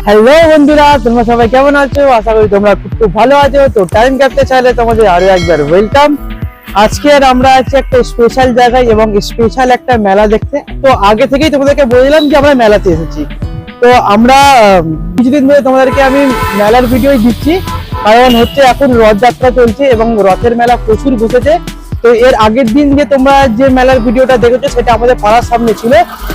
Hello বন্ধুরা, তোমরা সবাই কেমন আছো? আশা করি তোমরা খুব ভালো আছো। তো টাইম ক্যাপতে চাইলে তোমাদের আরও একবার ওয়েলকাম আজকে আর আমরা আছি একটা স্পেশাল জায়গায় এবং স্পেশাল একটা মেলা দেখতে। তো আগে থেকেই তোমাদেরকে বললাম যে আমরা মেলাতে এসেছি। তো আমরা কিছুদিন ধরে তোমাদেরকে আমি মেলার ভিডিও দিচ্ছি। কারণ হচ্ছে এখন রথযাত্রা চলছে এবং রথের মেলা প্রচুর বসেছে। তো এর আগের দিন যে তোমরা যে মেলার ভিডিওটা দেখেছ, সেটা আমাদের পাড়ার সামনে ছিল।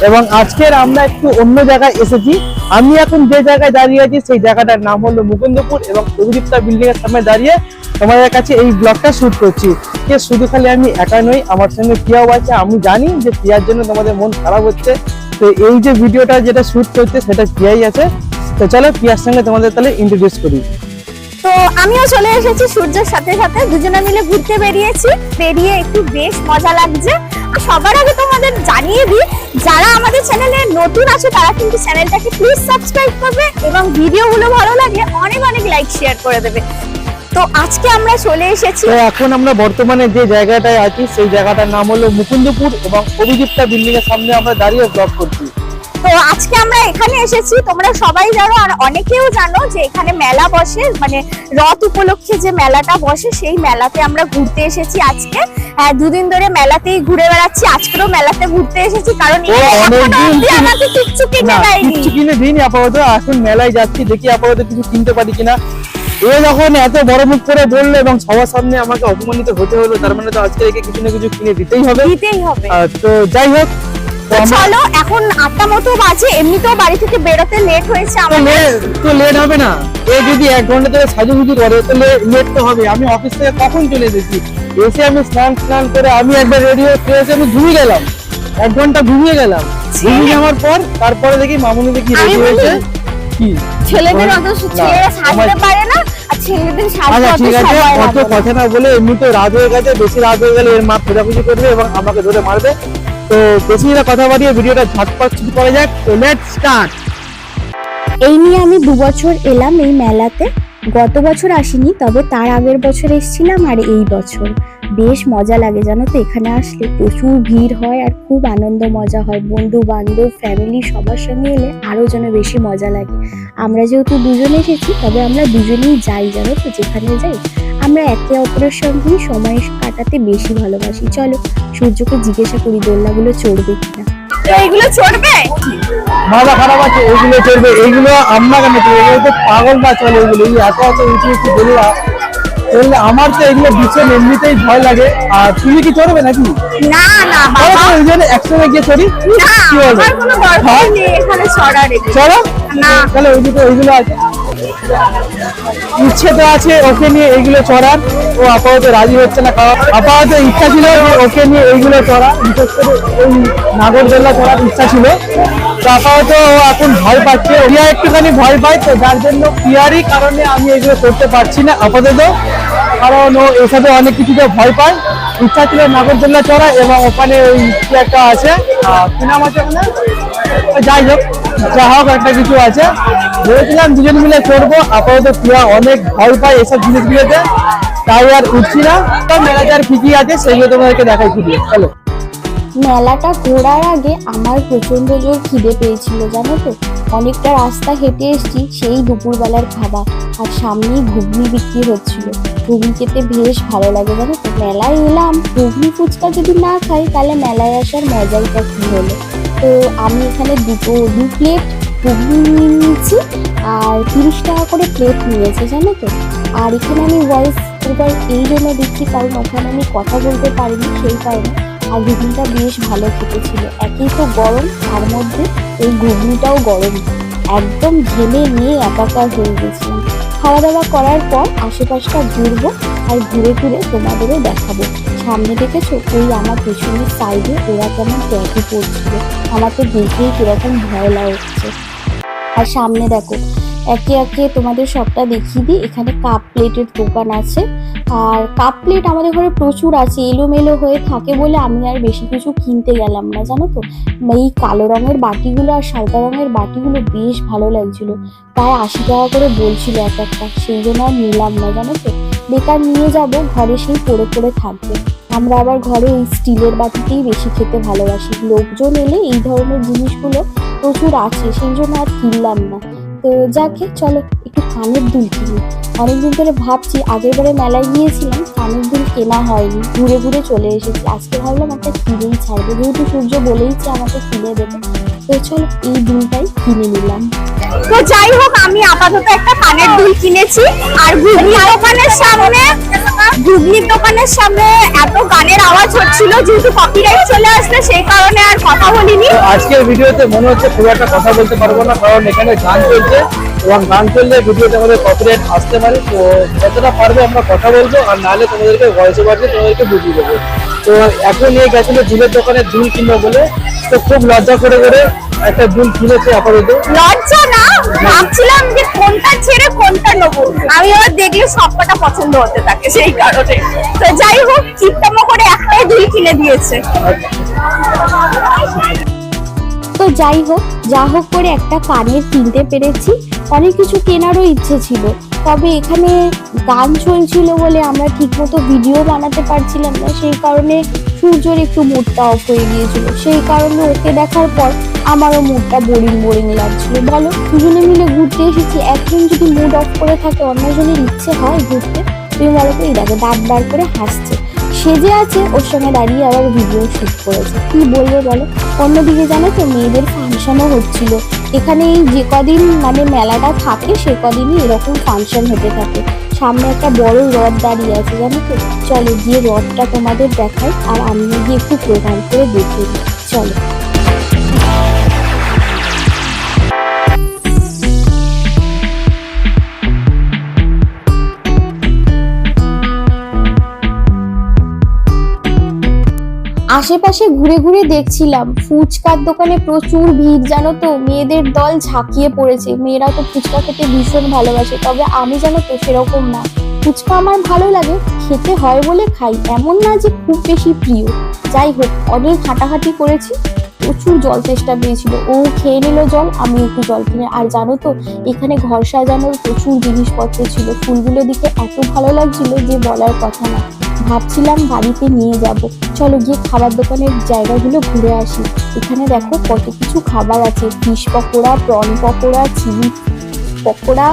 এবং আজকের আমরা একটু অন্য জায়গায় এসেছি। আমি এখন যে জায়গায় দাঁড়িয়ে আছি, সেই জায়গাটার নাম হলো মুকুন্দপুর এবং অভিযুক্তা বিল্ডিং এর সামনে দাঁড়িয়ে তোমাদের কাছে এই ব্লগটা শুট করছি। যে শুধু খালি আমি একা নই, আমার সঙ্গে প্রিয়াও আছে, আমি জানি যে প্রিয়ার জন্য তোমাদের মন খারাপ হচ্ছে। তো এই যে ভিডিওটা যেটা শুট করছে, সেটা প্রিয়াই আছে। তো চলো প্রিয়ার সঙ্গে তোমাদের তাহলে ইন্ট্রোডিউস করি। তো আমিও চলে এসেছি সূর্যের সাথে সাথে। দুজনে মিলে ঘুরতে বেরিয়েছি। বেরিয়ে একটু বেশ মজা লাগছে। সবার আগে তোমাদের জানিয়ে দিই, যারা আমাদের চ্যানেলে নতুন আছে, তারা কিন্তু চ্যানেলটাকে প্লিজ সাবস্ক্রাইব করবে এবং ভিডিওগুলো ভালো লাগলে অনেক অনেক লাইক শেয়ার করে দেবে। তো আজকে আমরা চলে এসেছি এখন আমরা বর্তমানে যে জায়গাটায় আছি, সেই জায়গাটার নাম হলো মুকুন্দপুর এবং অভিযুক্তা বিল্ডিং এর সামনে আমরা দাঁড়িয়ে ব্লগ করছি। তো আজকে আমরা এখানে এসেছি। তোমরা সবাই জানো আর অনেকেও জানো যে এখানে মেলা বসে মানে রথ উপলক্ষে যে মেলাটা বসে সেই মেলাতে আমরা ঘুরতে এসেছি আজকে। হ্যাঁ, দুদিন ধরে মেলাতেই ঘুরে বেড়াচ্ছি। আজকেও মেলাতে ঘুরতে এসেছি কারণ ও, আমাকে কিচ্ছু কিনে দেয়নি। দিইনি আপাতত। এখন মেলায় যাচ্ছি দেখি আপাতত কিছু কিনতে পারি কিনা। এ যখন এত বড় মুখ করে বলল এবং সবার সামনে আমাকে অপমানিত হতে হলো তার মানে তো আজকে একে কিছু না কিছু কিনে দিতেই হবে। দিতেই হবে। তো যাই হোক তো চলো এখন আটটা মতো বাজে এমনিতেও বাড়ি থেকে বেরোতে লেট হয়েছে তো আমাদের। তো লেট হবে না। এ যদি এক ঘণ্টা ধরে সাজুগুজু করে তো লেট তো হবে। আমি অফিস থেকে কখন চলে এসেছি? এসে আমি স্নান স্নান করে আমি একবার রেডি হয়ে আমি ঘুমিয়ে গেলাম। এক ঘণ্টা ঘুমিয়ে গেলাম। ঘুমিয়ে যাওয়ার পর তারপরে দেখি মামুনি দেখি রেডি হয়েছে। কি? ছেলেদের অত ছেলেরা সাজতে পারে না আর ছেলেদের সাজতে আচ্ছা ঠিক আছে অত কথা না বলে এমনি তো রাত হয়ে গেছে বেশি রাত হয়ে গেলে এর মা খোঁজাখুঁজি করবে এবং আমাকে ধরে মারবে। তো বেশি না কথা বাড়িয়ে ভিডিওটা ঝটপট শুরু করা যাক। তো লেট স্টার্ট এই নিয়ে আমি দু বছর এলাম এই মেলাতে। গত বছর আসিনি, তবে তার আগের বছর এসেছিলাম আর এই বছর। বেশ মজা লাগে জানো তো, এখানে আসলে প্রচুর ভিড় হয় আর খুব আনন্দ মজা হয়। বন্ধু বান্ধব ফ্যামিলি সবার সঙ্গে এলে আরও যেন বেশি মজা লাগে। আমরা যেহেতু দুজনে এসেছি, তবে আমরা দুজনেই যাই জানো তো, যেখানে যাই। আমরা একে অপরের সঙ্গেই সময় কাটাতে বেশি ভালোবাসি। চলো সূর্যকে জিজ্ঞাসা করি দোলনাগুলো চড়বে কিনা? তো এইগুলো চড়বে? মাথা খারাপ আছে এইগুলো চলবে এইগুলো আমরা কেন এগুলো তো পাগল না চলে এগুলো। এই এত এত উঁচু উঁচু দোলনা। চললে আমার তো এগুলো ভীষণ এমনিতেই ভয় লাগে। আর তুমি কি চড়বে নাকি? না না বাবা। একসঙ্গে গিয়ে চড়ি। না আমার কোনো দরকার হ্যাঁ? নেই এখানে চড়ার। চলো? না। তাহলে ওই দুটো ওইগুলো আছে। ইচ্ছে তো আছে ওকে নিয়ে এইগুলো চড়ার। ও আপাতত রাজি হচ্ছে না কারণ আপাতত ইচ্ছা ছিল ওকে নিয়ে এইগুলো চড়া বিশেষ করে ওই নাগরদোল্লা চড়ার ইচ্ছা ছিল। তো আপাতত ও এখন ভয় পাচ্ছে প্রিয়া একটুখানি ভয় পায় তো যার জন্য প্রিয়ারই কারণে আমি এগুলো করতে পারছি না আপাতত। কারণ ও এসবে অনেক কিছুতে ভয় পায়। ইচ্ছা ছিল নাগরদোল্লা চড়া এবং ওখানে ওই কি একটা আছে আহ, কি নাম ওখানে। যাই হোক যা হোক, একটা কিছু আছে। ভেবেছিলাম দুজন মিলে করব। আপাতত প্রিয়া অনেক ভয় পায় এসব জিনিসগুলোতে। তাই আর উঠছি না। তো ম্যানেজার কি আছে, সেগুলো তোমাদেরকে দেখাই খুঁজে চলো। মেলাটা ঘোরার আগে আমার প্রচণ্ড জোর খিদে পেয়েছিল, জানো তো? অনেকটা রাস্তা হেঁটে এসেছি সেই দুপুরবেলার খাবার আর সামনেই ঘুগনি বিক্রি হচ্ছিল। ঘুগনি খেতে বেশ ভালো লাগে, জানো তো? মেলায় এলাম, ঘুগনি ফুচকা যদি না খাই, তাহলে মেলায় আসার মজাইটা কি হলো? তো আমি এখানে দুটো, দু প্লেট ঘুগনি নিয়ে নিয়েছি আর তিরিশ টাকা করে প্লেট নিয়েছে, জানো তো? আর এখানে আমি ভয়েস ওভার এই জন্য দিচ্ছি, কারণ ওখানে আমি কথা বলতে পারিনি, সেই কারণে। আর ঘুগনিটা বেশ ভালো খেতে ছিল। একই তো গরম, তার মধ্যে এই ঘুগনিটাও গরম। একদম ঢেলে নিয়ে একাকার হয়ে গেছিলাম। খাওয়া দাওয়া করার পর আশেপাশটা ঘুরবো আর ঘুরে ঘুরে তোমাদেরও দেখাবো। সামনে দেখেছ? ওই আমার পেছনের সাইডে ওরা কেমন ট্যাটু পড়ছিল আমার তো দেখেই কীরকম ভয় লাগছে। আর সামনে দেখো একে একে তোমাদের সবটা দেখিয়ে দিই। এখানে কাপ প্লেটের দোকান আছে। আর কাপ প্লেট আমাদের ঘরে প্রচুর আছে, এলোমেলো হয়ে থাকে বলে আমি আর বেশি কিছু কিনতে গেলাম না, জানো তো? এই কালো রঙের বাটিগুলো আর সাদা রঙের বাটিগুলো বেশ ভালো লাগছিল। প্রায় আশি টাকা করে বলছিল এক একটা, সেই জন্য আর নিলাম না, জানো তো? বেকার নিয়ে যাব, ঘরে সেই পড়ে পড়ে থাকবে। আমরা আবার ঘরে এই স্টিলের বাটিতেই বেশি খেতে ভালোবাসি। লোকজন এলে এই ধরনের জিনিসগুলো প্রচুর আছে, সেই জন্য আর কিনলাম না। তো যাকে, চলো একটু কানের দুল কিনি। অনেকদিন ধরে ভাবছি আগের বারে মেলায় গিয়েছিলাম, কানের দুল কেনা হয়নি। ঘুরে ঘুরে চলে এসেছি। আজকে ভাবলাম একটা কিনেই ছাড়বে। যেহেতু সূর্য বলেইছে আমাকে কিনে দেবে, তো চলো এই দুলটাই কিনে নিলাম। তো যাই হোক, আমি আপাতত একটা কানের দুল কিনেছি। আর ঘুগনি দোকানের সামনে ঘুগনির দোকানের সামনে এত গানের আওয়াজ হচ্ছিল, যেহেতু কপিরাইট চলে আসলে সেই কারণে আর কথা বলিনি। আজকের ভিডিওতে মনে হচ্ছে খুব একটা কথা বলতে পারব না, কারণ এখানে গান চলছে। এবং গান চললে ভিডিওতে আমাদের কপিরাইট আসতে পারে, তো যতটা পারবে আমরা কথা বলব, আর নাহলে তোমাদেরকে ভয়েস ওভার দিয়ে তোমাদেরকে বুঝিয়ে দেবো। তো এখন নিয়ে গেছিল দুলের দোকানে দুল কিনবো বলে। তো খুব লজ্জা করে করে একটা দুল কিনেছে আপাতত। লজ্জা না ভাবছিলাম যে কোনটা ছেড়ে কোনটা নেব। আমি আবার দেখলে সবকটা পছন্দ হতে থাকে সেই কারণে। তো যাই হোক চিত্তম করে একটাই দুল কিনে দিয়েছে। তো যাই হোক যা হোক করে একটা কানের কিনতে পেরেছি। অনেক কিছু কেনারও ইচ্ছে ছিল। তবে এখানে গান চলছিল বলে আমরা ঠিকমতো ভিডিও বানাতে পারছিলাম না, সেই কারণে সূর্যর একটু মুডটা অফ হয়ে গিয়েছিল। সেই কারণে ওকে দেখার পর আমারও মুডটা বোরিং বোরিং লাগছিল। বলো, দুজনে মিলে ঘুরতে এসেছি। একজন যদি মুড অফ করে থাকে অন্যজনের ইচ্ছে হয় ঘুরতে, তুমি বলো তো, এই দেখো, দাঁত বার করে হাসছে। সেজে আছে, ওর সঙ্গে দাঁড়িয়ে আবার ভিডিও শুট করেছে। কি বলব বলো? অন্যদিকে জানো তো, মেয়েদের ফাংশনও হচ্ছিল। এখানে যে কদিন মানে মেলাটা থাকে, সে কদিনই এরকম ফাংশন হতে থাকে। সামনে একটা বড় রথ দাঁড়িয়ে আছে, জানো তো? চলো গিয়ে রথটা তোমাদের দেখাই, আর আমি গিয়ে একটু প্রোগ্রাম করে দেখে চলো। আশেপাশে ঘুরে ঘুরে দেখছিলাম। ফুচকার দোকানে প্রচুর ভিড়, জানো তো? মেয়েদের দল ঝাঁকিয়ে পড়েছে। মেয়েরা তো ফুচকা খেতে ভীষণ ভালোবাসে। তবে আমি জানো তো সেরকম না। ফুচকা আমার ভালো লাগে, খেতে হয় বলে খাই। এমন না যে খুব বেশি প্রিয়। যাই হোক, অনেক হাঁটাহাঁটি করেছি। প্রচুর জল চেষ্টা পেয়েছিল। ও খেয়ে নিল জল, আমি একটু জল কিনে। আর জানো তো, এখানে ঘর সাজানোর প্রচুর জিনিসপত্র ছিল। ফুলগুলো দিকে এত ভালো লাগছিল যে বলার কথা না। ভাবছিলাম বাড়িতে নিয়ে যাব। চলো গিয়ে খাবার দোকানের জায়গাগুলো ঘুরে আসি। এখানে দেখো কত কিছু খাবার আছে। Fish pakora, prawn pakora chilli pakora,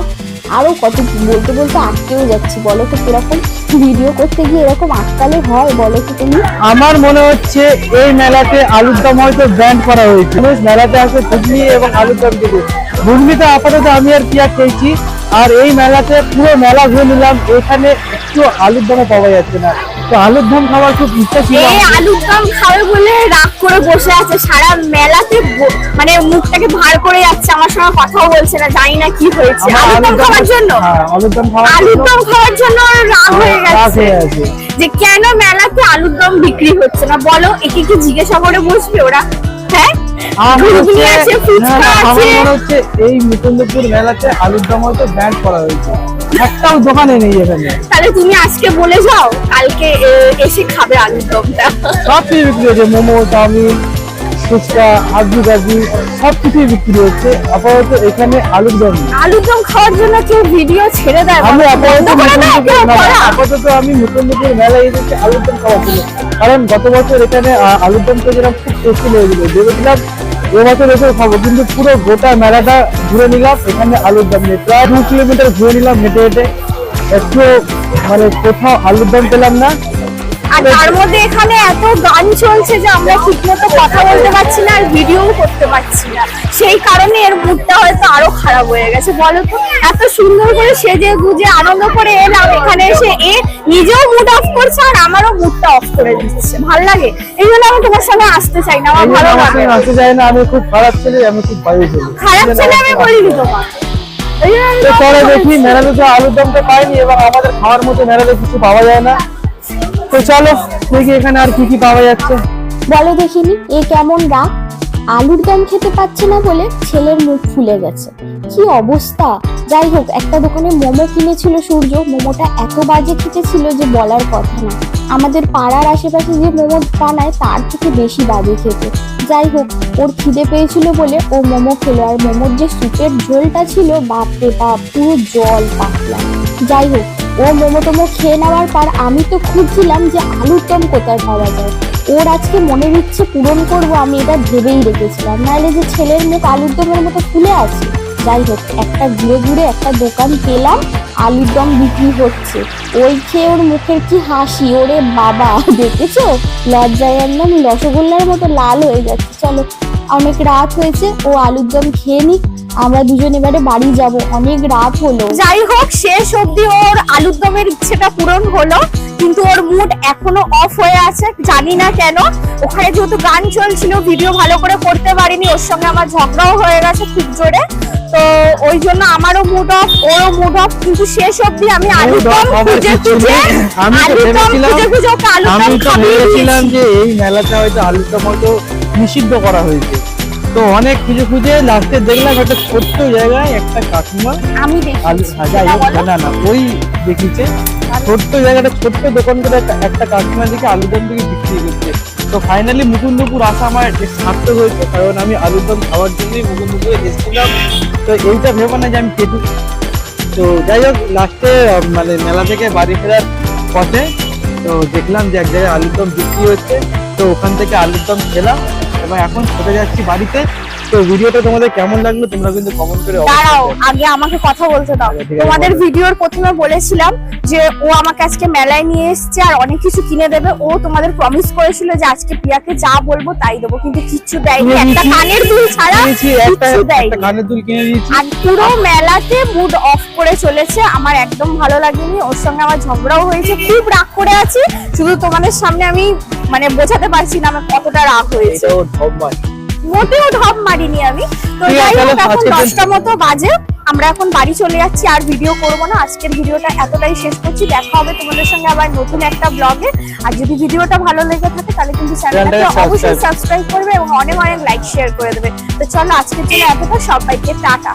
আরও কত বলতে বলতে আটকেও যাচ্ছি। বলো তো কীরকম? ভিডিও করতে গিয়ে এরকম আটকালে হয়? বলো তো তুমি। আমার মনে হচ্ছে এই মেলাতে আলুর দম হয়তো ব্যান্ড করা হয়েছে। মেলাতে আসে ঘুগনি এবং আলুর দম দিকে ঘুগনিটা আপাতত আমি আর পিয়া খেয়েছি। আর এই মেলাতে পুরো মেলা ঘুরে নিলাম। এখানে একটু আলুর দমও পাওয়া যাচ্ছে না। তো আলুর দম খাওয়ার খুব ইচ্ছা ছিল আলুর দম খাবে বলে রাগ করে বসে আছে। সারা মেলাতে মানে মুখটাকে ভার করে যাচ্ছে। আমার সঙ্গে কথাও বলছে না জানি না কি হয়েছে। আলুর দম খাওয়ার জন্য? হ্যাঁ আলুর দম খাওয়ার আলুর জন্য দম খাওয়ার জন্য রাগ হয়ে গেছে। আছে যে কেন মেলাতে আলুর দম বিক্রি হচ্ছে না? বলো একে কি জিজ্ঞাসা করে বসবে ওরা। হ্যাঁ? হচ্ছে- আছে, ফুচকা না, না, আমার আছে। হচ্ছে এই মুকুন্দপুর মেলাতে আলুর দম হয়তো ব্যান্ড করা হয়েছে। একটাও দোকানে নেই এখানে। তাহলে তুমি আজকে বলে যাও কালকে এসে খাবে আলুর দমটা। সব কিছু বিক্রি হচ্ছে মোমো চাউমিন ফুচকা আজু গাজু সব কিছুই বিক্রি হচ্ছে। আপাতত এখানে আলুর দম আলুর দম খাওয়ার জন্য কেউ ভিডিও ছেড়ে দেয় আমি আপাতত? আপাতত আমি মুকুন্দপুর মেলায় এসেছি আলুর দম খাওয়ার জন্য কারণ গত বছর এখানে আলুর দম খেয়েছিলাম খুব টেস্টি লেগেছিল ভেবেছিলাম এবছর এসে খাব, কিন্তু পুরো গোটা মেলাটা ঘুরে নিলাম, এখানে আলুর দম নেই। প্রায় দু কিলোমিটার ঘুরে নিলাম হেঁটে হেঁটে। একটু মানে কোথাও আলুর দম পেলাম না। আর তার মধ্যে এখানে এত গান চলছে যে আমরা ঠিকমতো কথা বলতে পারছি না আর ভিডিও করতে পারছি না। সেই কারণে এর মুডটা হয়তো আরও খারাপ হয়ে গেছে। বলো তো এত সুন্দর করে সেজে গুজে আনন্দ করে এলাম। এখানে এসে এ নিজেও মুড অফ করছে আর আমারও মুডটা অফ করে দিচ্ছে। ভালো লাগে? এই জন্য আমি তোমার সঙ্গে আসতে চাই না। আমার ভালো লাগে। আসতে চায় না। আমি খুব খারাপ ছেলে আমি খুব বাজে ছেলে। খারাপ ছেলে আমি বলিনি তোমার তোমাকে। দেখি। মেলাতে তো আলুর দমটা পাইনি এবং আমাদের খাওয়ার মতো মেলাতে কিছু পাওয়া যায় না। তো চলো, দেখি এখানে আর কি কি পাওয়া যাচ্ছে। বলো দেখিনি, এ কেমন রাগ? আলুর দম খেতে পাচ্ছে না বলে ছেলের মুখ ফুলে গেছে। কি অবস্থা? যাই হোক, একটা দোকানে মোমো কিনেছিল সূর্য, মোমোটা এত বাজে খেতেছিল যে বলার কথা না। আমাদের পাড়ার আশেপাশে যে মোমো বানায়, তার থেকে বেশি বাজে খেতে। যাই হোক, ওর খিদে পেয়েছিল বলে ও মোমো খেলো, আর মোমোর যে স্যুপের ঝোলটা ছিল, বাপরে বাপ, পুরো জল পাতলা। যাই হোক ও মোমো টোমো খেয়ে নেওয়ার পর আমি তো খুঁজছিলাম যে আলুর দম কোথায় পাওয়া যায়। ওর আজকে মনের ইচ্ছে পূরণ করব আমি এটা ভেবেই রেখেছিলাম। নাহলে যে ছেলের মুখ আলুর দমের মতো খুলে আছে। যাই হোক, একটা ঘুরে ঘুরে একটা দোকান পেলাম, আলুর দম বিক্রি হচ্ছে। ওই খেয়ে ওর মুখের কি হাসি? ওরে বাবা, দেখেছ? লজ্জায় একদম রসগোল্লার মতো লাল হয়ে যাচ্ছে। চলো, অনেক রাত হয়েছে, ও আলুর দম খেয়ে নিক। আমরা দুজন এবারে বাড়ি যাব। অনেক রাত হলো। যাই হোক শেষ অবধি ওর আলুর দমের ইচ্ছেটা পূরণ হলো কিন্তু ওর মুড এখনও অফ হয়ে আছে জানি না কেন। ওখানে যেহেতু গান চলছিল ভিডিও ভালো করে করতে পারিনি ওর সঙ্গে আমার ঝগড়াও হয়ে গেছে খুব জোরে। তো ওই জন্য আমারও মুড অফ ওরও মুড অফ কিন্তু শেষ অবধি আমি আলুর দম হবার খুঁজে খুঁজে নেই। আমি তো দম ভেবেছিলাম- খুঁজে খুঁজে ওকে আমি তো ভেবেছিলাম যে এই মেলাটা হয়তো আলুরদম হয়তো নিষিদ্ধ করা হয়েছে। তো অনেক খুঁজে খুঁজে লাস্টে দেখলাম একটা ছোট্ট জায়গায় একটা কাকিমা আমি আলু দেখি যাই হোক না না ওই দেখিছে ছোট্ট জায়গাটা ছোট্ট দোকান করে একটা- কাকিমা দিকে আলুদম থেকে বিক্রি করছে। তো ফাইনালি মুকুন্দপুর আসা আমার সার্থক হয়েছে কারণ আমি আলুদম খাওয়ার জন্যই মুকুন্দপুরে এসেছিলাম। তো এইটা ভেবো না যে আমি খেতে তো যাই হোক লাস্টে মানে মেলা থেকে বাড়ি ফেরার পথে তো দেখলাম যে এক জায়গায় আলুর দম বিক্রি হচ্ছে। তো ওখান থেকে আলুর দম খেলাম। এবং এখন চলে যাচ্ছি বাড়িতে। তো ভিডিওটা তোমাদের কেমন লাগল? তোমরা কিন্তু কমেন্ট করে দাঁড়াও আগে আমাকে কথা বলতে দাও। আচ্ছা, তোমাদের ভিডিওর প্রথমে বলেছিলাম যে ও আমাকে আজকে মেলায় নিয়ে এসেছে আর অনেক কিছু কিনে দেবে। ও তোমাদের প্রমিস করেছিল যে আজকে প্রিয়াকে যা বলব তাই দেবো কিন্তু কিচ্ছু দেয়নি। একটা কানের দুল ছাড়া কিচ্ছু দেয়নি। কানের দুল কিনে দিয়েছি। আর পুরো মেলাতে মুড অফ করে চলেছে। আমার একদম ভালো লাগেনি। ওর সঙ্গে আমার ঝগড়াও হয়েছে। খুব রাগ করে আছি। শুধু তোমাদের সামনে আমি মানে বোঝাতে পারছি না আমার কতটা রাগ হয়েছে। মোটেও ঢপ মারিনি আমি। তো যাই হোক এখন দশটা মতো বাজে। আমরা এখন বাড়ি চলে যাচ্ছি আর ভিডিও করব না। আজকের ভিডিওটা এতটাই শেষ করছি। দেখা হবে তোমাদের সঙ্গে আবার নতুন একটা ব্লগে আর যদি ভিডিওটা ভালো লেগে থাকে তাহলে কিন্তু চ্যানেলটাকে অবশ্যই সাবস্ক্রাইব করবে এবং অনেক অনেক লাইক শেয়ার করে দেবে। তো চলো আজকের জন্য এতটা। সবাইকে টাটা।